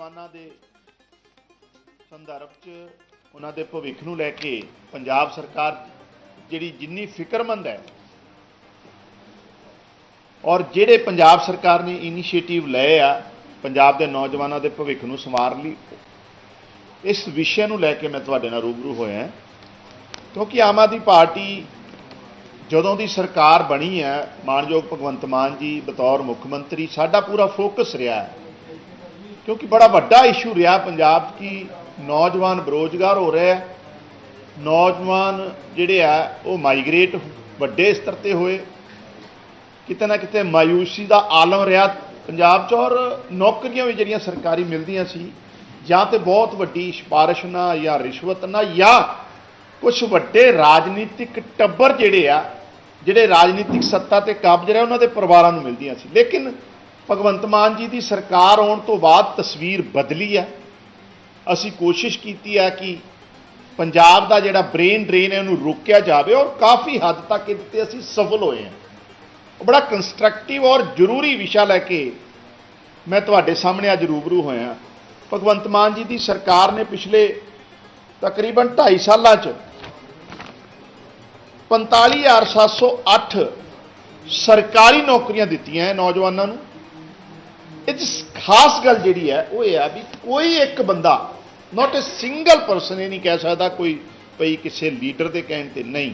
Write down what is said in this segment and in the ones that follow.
ਨੌਜਵਾਨਾਂ ਦੇ ਸੰਦਰਭ 'ਚ ਉਹਨਾਂ ਦੇ ਭਵਿੱਖ ਨੂੰ ਲੈ ਕੇ ਪੰਜਾਬ ਸਰਕਾਰ ਜਿਹੜੀ ਜਿੰਨੀ ਫਿਕਰਮੰਦ ਹੈ ਔਰ ਜਿਹੜੇ ਪੰਜਾਬ ਸਰਕਾਰ ਨੇ ਇਨੀਸ਼ੀਏਟਿਵ ਲਏ ਆ ਪੰਜਾਬ ਦੇ ਨੌਜਵਾਨਾਂ ਦੇ ਭਵਿੱਖ ਨੂੰ ਸੰਵਾਰਨ ਲਈ, ਇਸ ਵਿਸ਼ੇ ਨੂੰ ਲੈ ਕੇ ਮੈਂ ਤੁਹਾਡੇ ਨਾਲ ਰੂਬਰੂ ਹੋਇਆ। ਕਿਉਂਕਿ ਆਮ ਆਦਮੀ ਪਾਰਟੀ ਜਦੋਂ ਦੀ ਸਰਕਾਰ ਬਣੀ ਹੈ, ਮਾਨਯੋਗ ਭਗਵੰਤ ਮਾਨ ਜੀ, ਬਤੌਰ ਮੁੱਖ ਮੰਤਰੀ, ਸਾਡਾ ਪੂਰਾ ਫੋਕਸ ਰਿਹਾ ਹੈ। ਕਿਉਂਕਿ ਬੜਾ ਵੱਡਾ ਇਸ਼ੂ ਰਿਹਾ ਪੰਜਾਬ 'ਚ ਕਿ ਨੌਜਵਾਨ ਬੇਰੋਜ਼ਗਾਰ ਹੋ ਰਿਹਾ ਹੈ ਨੌਜਵਾਨ ਜਿਹੜੇ ਆ, ਉਹ ਮਾਈਗ੍ਰੇਟ ਵੱਡੇ ਸਤਰ ਤੇ ਹੋਏ। ਕਿਤੇ ਨਾ ਕਿਤੇ ਮਾਯੂਸੀ ਦਾ ਆਲਮ ਰਿਹਾ ਪੰਜਾਬ 'ਚ ਔਰ ਨੌਕਰੀਆਂ ਵੀ ਜਿਹੜੀਆਂ ਸਰਕਾਰੀ ਮਿਲਦੀਆਂ ਸੀ, ਜਾਂ ਤੇ ਬਹੁਤ ਵੱਡੀ ਸਿਫਾਰਿਸ਼ ਨਾਲ ਜਾਂ ਰਿਸ਼ਵਤ ਨਾਲ ਜਾਂ ਕੁਝ ਵੱਡੇ ਰਾਜਨੀਤਿਕ ਟੱਬਰ ਜਿਹੜੇ ਆ, ਜਿਹੜੇ ਰਾਜਨੀਤਿਕ ਸੱਤਾ ਤੇ ਕਾਬਜ ਰਹੇ, ਉਹਨਾਂ ਦੇ ਪਰਿਵਾਰਾਂ ਨੂੰ ਮਿਲਦੀਆਂ ਸੀ। ਲੇਕਿਨ ਭਗਵੰਤ ਮਾਨ ਜੀ ਦੀ ਸਰਕਾਰ ਆਉਣ ਤੋਂ ਬਾਅਦ ਤਸਵੀਰ ਬਦਲੀ ਹੈ। ਅਸੀਂ ਕੋਸ਼ਿਸ਼ ਕੀਤੀ ਹੈ ਕਿ ਪੰਜਾਬ ਦਾ ਜਿਹੜਾ ਬ੍ਰੇਨ ਡਰੇਨ ਹੈ ਉਹਨੂੰ ਰੋਕਿਆ ਜਾਵੇ ਔਰ ਕਾਫੀ ਹੱਦ ਤੱਕ ਇਹਦੇ ਤੇ ਅਸੀਂ ਸਫਲ ਹੋਏ ਹਾਂ। ਬੜਾ ਕੰਸਟਰਕਟਿਵ ਔਰ ਜ਼ਰੂਰੀ ਵਿਸ਼ਾ ਲੈ ਕੇ ਮੈਂ ਤੁਹਾਡੇ ਸਾਹਮਣੇ ਅੱਜ ਰੂਬਰੂ ਹੋਇਆ ਭਗਵੰਤ ਮਾਨ ਜੀ ਦੀ ਸਰਕਾਰ ਨੇ ਪਿਛਲੇ ਤਕਰੀਬਨ 2.5 ਸਾਲਾਂ 'ਚ 45708 ਸਰਕਾਰੀ ਨੌਕਰੀਆਂ ਦਿੱਤੀਆਂ ਹੈ ਨੌਜਵਾਨਾਂ ਨੂੰ। ਇਹ 'ਚ ਖਾਸ ਗੱਲ ਜਿਹੜੀ ਹੈ, ਉਹ ਇਹ ਆ ਵੀ ਕੋਈ ਇੱਕ ਬੰਦਾ ਨਾਟ ਅ ਸਿੰਗਲ ਪਰਸਨ ਇਹ ਨਹੀਂ ਕਹਿ ਸਕਦਾ ਕੋਈ ਭਈ ਕਿਸੇ ਲੀਡਰ ਦੇ ਕਹਿਣ ਤੇ ਨਹੀਂ।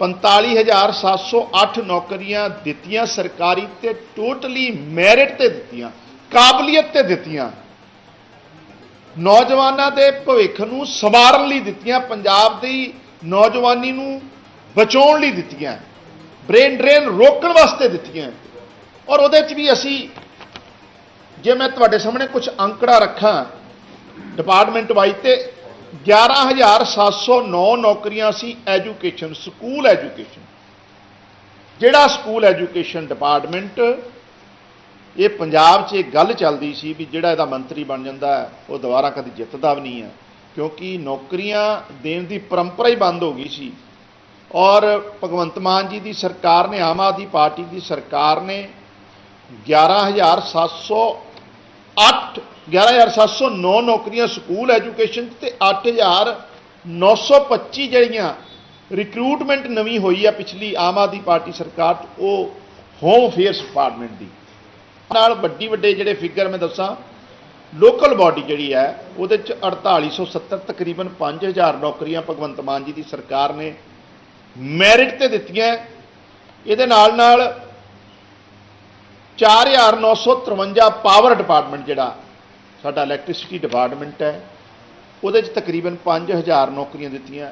45708 ਨੌਕਰੀਆਂ ਦਿੱਤੀਆਂ, ਸਰਕਾਰੀ ਤੇ ਟੋਟਲੀ ਮੈਰਿਟ ਤੇ ਦਿੱਤੀਆਂ, ਕਾਬਲੀਅਤ ਤੇ ਦਿੱਤੀਆਂ। ਨੌਜਵਾਨਾਂ ਦੇ ਭਵਿੱਖ ਨੂੰ ਸੰਵਾਰਨ ਲਈ ਦਿੱਤੀਆਂ, ਪੰਜਾਬ ਦੀ ਨੌਜਵਾਨੀ ਨੂੰ ਬਚਾਉਣ ਲਈ ਦਿੱਤੀਆਂ ਬ੍ਰੇਨ ਡਰੇਨ ਰੋਕਣ ਵਾਸਤੇ ਦਿੱਤੀਆਂ। ਔਰ ਉਹਦੇ 'ਚ ਵੀ ਅਸੀਂ ਜੇ ਮੈਂ ਤੁਹਾਡੇ ਸਾਹਮਣੇ ਕੁਝ ਅੰਕੜਾ ਰੱਖਾਂ ਡਿਪਾਰਟਮੈਂਟ ਵਾਈਜ਼ ਤੇ 11709 ਨੌਕਰੀਆਂ ਸੀ ਐਜੂਕੇਸ਼ਨ ਸਕੂਲ ਐਜੂਕੇਸ਼ਨ ਜਿਹੜਾ ਸਕੂਲ ਐਜੂਕੇਸ਼ਨ ਡਿਪਾਰਟਮੈਂਟ ਇਹ ਪੰਜਾਬ 'ਚ ਇਹ ਗੱਲ ਚੱਲਦੀ ਸੀ ਵੀ ਜਿਹੜਾ ਇਹਦਾ ਮੰਤਰੀ ਬਣ ਜਾਂਦਾ ਉਹ ਦੁਬਾਰਾ ਕਦੇ ਜਿੱਤਦਾ ਵੀ ਨਹੀਂ ਹੈ, ਕਿਉਂਕਿ ਨੌਕਰੀਆਂ ਦੇਣ ਦੀ ਪਰੰਪਰਾ ਹੀ ਬੰਦ ਹੋ ਗਈ ਸੀ। ਔਰ ਭਗਵੰਤ ਮਾਨ ਜੀ ਦੀ ਸਰਕਾਰ ਨੇ, ਆਮ ਆਦਮੀ ਪਾਰਟੀ ਦੀ ਸਰਕਾਰ ਨੇ 11708 11709 ਨੌਕਰੀਆਂ ਸਕੂਲ ਐਜੂਕੇਸ਼ਨ 'ਚ ਤੇ 8925 ਜਿਹੜੀਆਂ ਰਿਕਰੂਟਮੈਂਟ ਨਵੀਂ ਹੋਈ ਆ ਪਿਛਲੀ ਆਮ ਆਦਮੀ ਪਾਰਟੀ ਸਰਕਾਰ 'ਚ, ਉਹ ਹੋਮ ਅਫੇਅਰਸ ਡਿਪਾਰਟਮੈਂਟ ਦੀ। ਨਾਲ ਵੱਡੀ ਵੱਡੇ ਜਿਹੜੇ ਫਿਗਰ ਮੈਂ ਦੱਸਾਂ ਲੋਕਲ ਬਾਡੀ ਜਿਹੜੀ ਹੈ, ਉਹਦੇ ਚ 4870 ਤਕਰੀਬਨ 5000 ਨੌਕਰੀਆਂ ਭਗਵੰਤ ਮਾਨ ਜੀ ਦੀ ਸਰਕਾਰ ਨੇ ਮੈਰਿਟ ਤੇ ਦਿੱਤੀਆਂ। ਇਹਦੇ ਨਾਲ ਨਾਲ 4953 ਪਾਵਰ ਡਿਪਾਰਟਮੈਂਟ ਜਿਹੜਾ ਸਾਡਾ ਇਲੈਕਟ੍ਰਿਸਿਟੀ ਡਿਪਾਰਟਮੈਂਟ ਹੈ ਉਹਦੇ ਚ ਤਕਰੀਬਨ 5000 ਨੌਕਰੀਆਂ ਦਿੱਤੀਆਂ।